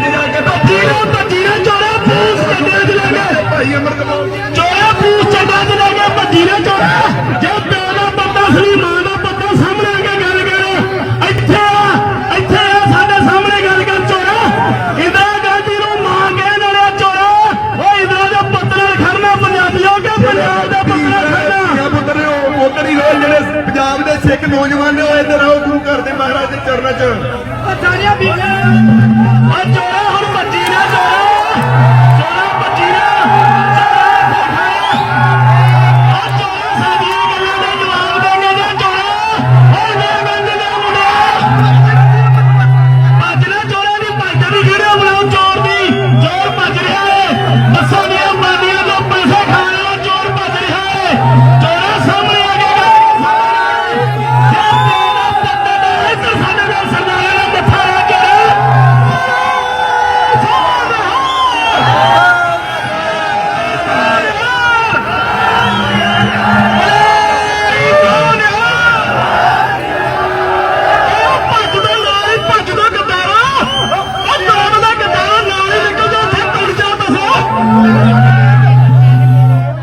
ਭੱਜੀ ਨਾ ਭੱਜੀ ਨਾ ਚੋਰਾ ਪੂਸ ਚੱਡੇ ਚ ਲੈ ਕੇ ਭਾਈ ਅਮਰਕਪਾਲ ਚੋਰਾ ਪੂਸ ਚੱਡੇ ਚ ਲੈ ਕੇ ਭੱਜੀ ਨਾ ਚੋਰਾ ਜੇ ਪਿਓ ਦਾ ਪੱਤਾ ਸੀ ਮਾਂ ਦਾ ਪੱਤਾ ਸਾਹਮਣੇ ਆ ਕੇ ਗੱਲ ਕਰ ਇੱਥੇ ਆ ਇੱਥੇ ਆ ਸਾਡੇ ਸਾਹਮਣੇ ਗੱਲ ਕਰ ਚੋਰਾ ਇੰਦਰਾ ਗਾਂਧੀ ਨੂੰ ਮਾਂ ਕਹਿਣ ਵਾਲਾ ਚੋਰਾ ਉਹ ਇੰਦਰਾ ਦੇ ਪੁੱਤ ਖੜਨਾ ਪੰਜਾਬੀਓ ਕਿ ਪੰਜਾਬ ਦਾ ਪੁੱਤ ਖੜਨਾ ਪੁੱਤਰ ਉਹ ਹੀ ਹੋਏ ਜਿਹੜੇ ਪੰਜਾਬ ਦੇ ਸਿੱਖ ਨੌਜਵਾਨ ਨੇ ਉਹ ਇੱਧਰ ਆਓ ਗੁਰੂ ਘਰ ਦੇ ਮਹਾਰਾਜ ਦੇ ਚਰਨਾਂ 'ਚ। ਸਾਰੀਆਂ ਬੀਬੀਆਂ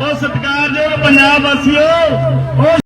ਉਹ ਸਤਿਕਾਰਯੋਗ ਪੰਜਾਬ ਵਾਸੀਓ। ਉਹ